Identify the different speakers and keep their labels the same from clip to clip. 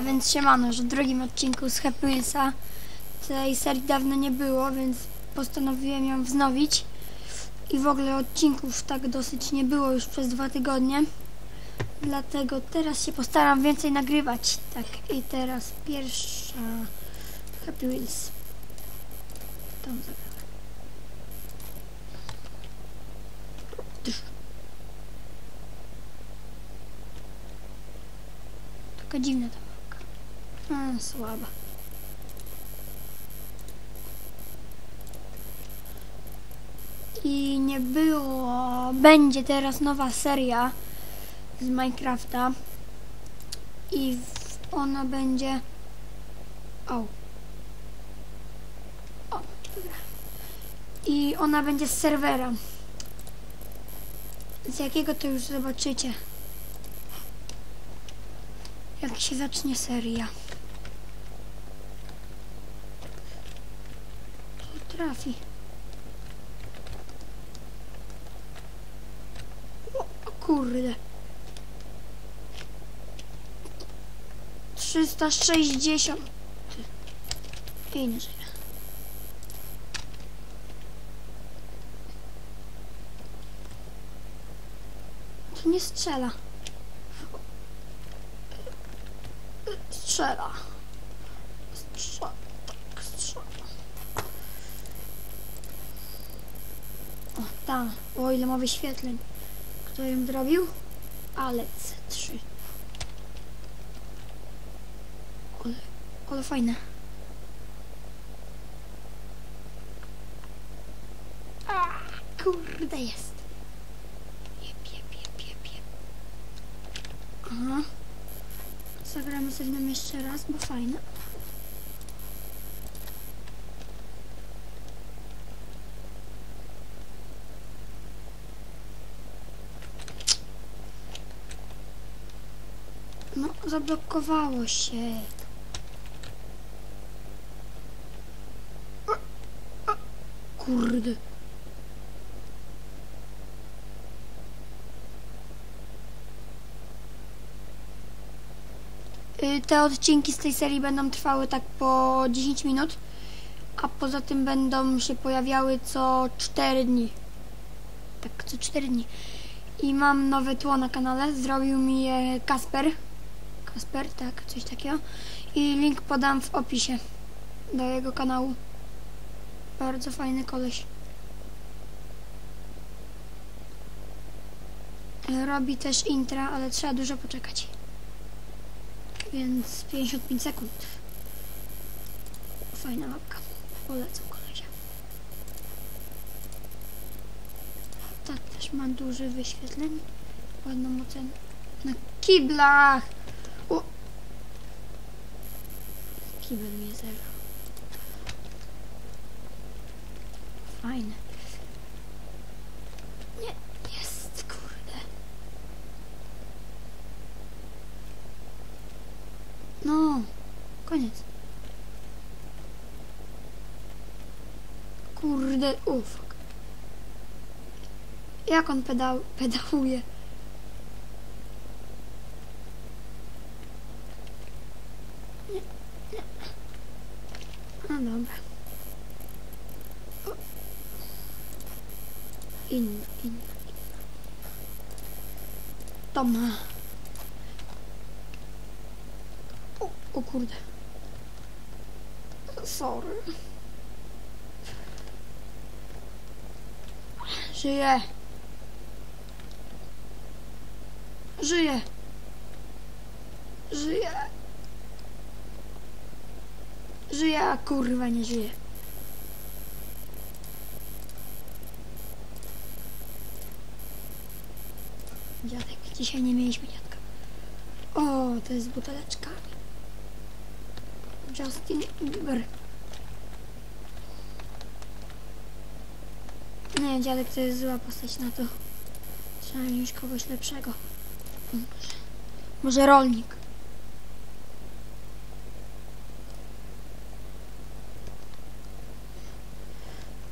Speaker 1: A więc siemano, że w drugim odcinku z Happy Wheelsa tej serii dawno nie było, więc postanowiłem ją wznowić. I w ogóle odcinków tak dosyć nie było już przez dwa tygodnie. Dlatego teraz się postaram więcej nagrywać. Tak, i teraz pierwsza Happy Wheels. Tam zabrałem. Taka dziwna ta słaba. I nie było. Będzie teraz nowa seria z Minecrafta. I ona będzie. O. O, dobra. I ona będzie z serwera. Z jakiego to już zobaczycie. Jak się zacznie seria. To trafi. O, o kurde. 360. I nie żyje. To nie strzela. Strzela. Strzela. Tak, strzela. O, tam. O, ile ma wyświetleń. Ją zrobił? Alec 3. Ale, ale fajne. A, kurde jest. Jep, jep, jep, jep, jep. Aha. Zagramy sobie nam jeszcze raz, bo fajne. No, zablokowało się. Kurde. Y, Te odcinki z tej serii będą trwały tak po 10 minut, a poza tym będą się pojawiały co 4 dni. Tak, co 4 dni. I mam nowe tło na kanale, zrobił mi je Kasper. Kasper, tak, coś takiego. I link podam w opisie do jego kanału. Bardzo fajny koleś. Robi też intra, ale trzeba dużo poczekać. Więc 55 sekund. Fajna mapka. Polecam kolesia. Ta też ma duże wyświetleń. Ładną ocenę. Na kiblach! O! Kibel mnie zerwał. Fajne. Nie, jest, kurde. No, koniec. Kurde, fuck. Jak on pedał, pedałuje? Nie, nie. No dobra. O. Inna, inna, inna. To ma. O, o kurde. Sorry. Żyję. Żyję. Żyję. Żyję, a kurwa nie żyję. Dziadek, dzisiaj nie mieliśmy dziadka. O, to jest buteleczka. Justin Bieber. Nie, dziadek to jest zła postać na to. Trzeba mieć kogoś lepszego. Może, rolnik.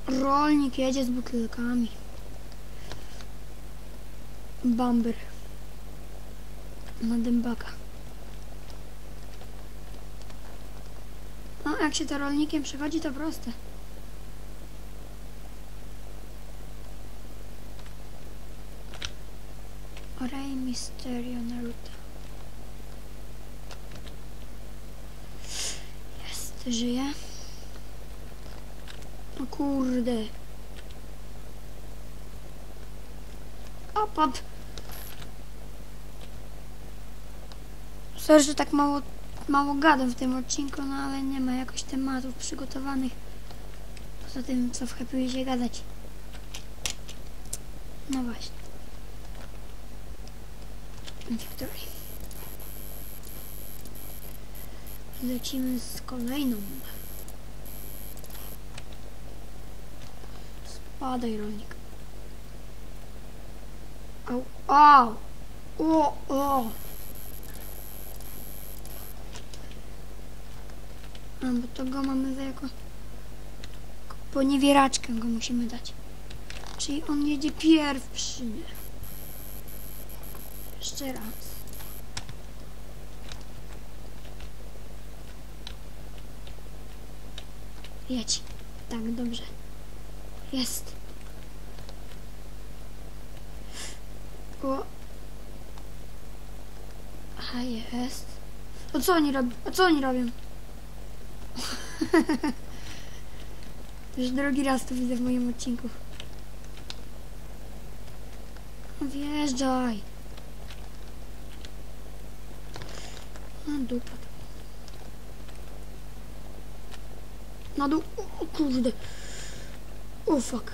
Speaker 1: Rolnik jedzie z butelkami. Bamber. Na dębaka. No, jak się to rolnikiem przechodzi, to proste. Rey Mysterio Naruto. Jest, żyje. O kurde. Op, Sorry, że tak mało, mało gadam w tym odcinku, no ale nie ma jakoś tematów przygotowanych. Poza tym, co w Happy się gadać. No właśnie. Victory. Lecimy z kolejną. Spadaj, rolnik. Au, au! O, o! Bo to go mamy za jako... Poniewieraczkę go musimy dać. Czyli on jedzie pierwszy. Jeszcze raz. Jedź. Tak, dobrze. Jest. O. A jest. A co oni robią? A co oni robią? Już drugi raz to widzę w moim odcinku. Wjeżdżaj. Na padł. Na dół. O kurde. O fuck.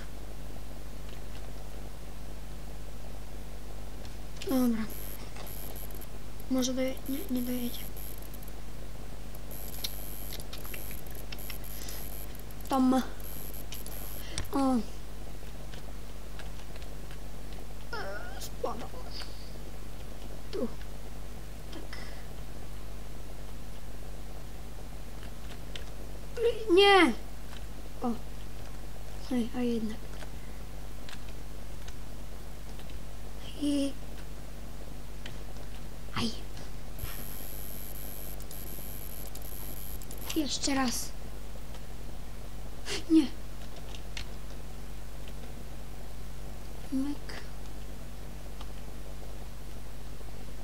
Speaker 1: Dobra. Może doje... Nie, nie dojedzie. Tam. O. Spadam. Tu. Tak. Nie! O. Ej, a jednak. I... Aj. Jeszcze raz. Nie. Myk.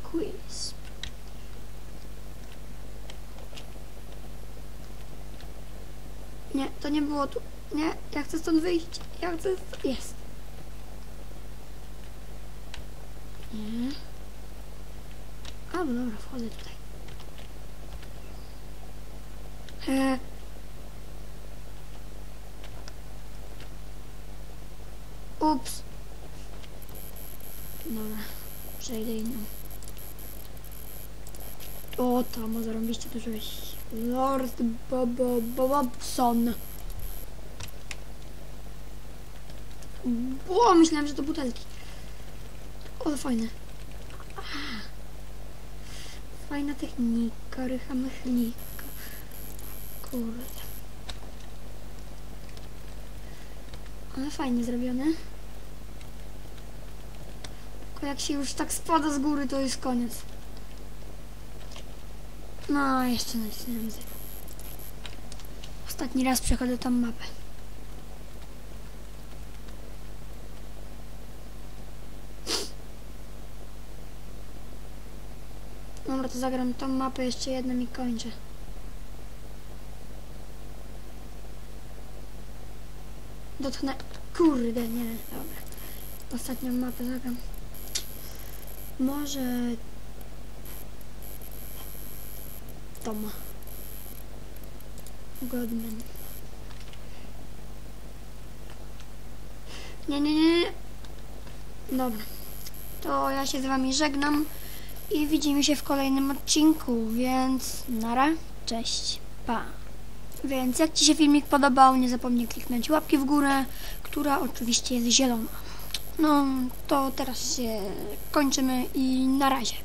Speaker 1: Quiz. Nie, to nie było tu. Nie, ja chcę stąd wyjść. Ja chcę... st- Jest. Nie. A, no dobra, wchodzę tutaj. E... Ups. Dobra, przejdę inną. O, tam ma zarąbiście dużo Lord Bobo Bobson. O, myślałem, że to butelki. O, fajne. Fajna technika, rycha mechlika. Kurde. Ale fajnie zrobione. Tylko jak się już tak spada z góry, to jest koniec. No, jeszcze nacisnąłem z... Ostatni raz przechodzę tam mapę. Dobra, to zagram tą mapę jeszcze jedną i kończę. Dotknę... Kurde, nie, dobra. Ostatnią mapę zagram. Może... Tom. Godman. Nie, nie, nie. Dobra. To ja się z wami żegnam i widzimy się w kolejnym odcinku, więc nara, cześć, pa. Więc jak Ci się filmik podobał, nie zapomnij kliknąć łapki w górę, która oczywiście jest zielona. No, to teraz się kończymy i na razie.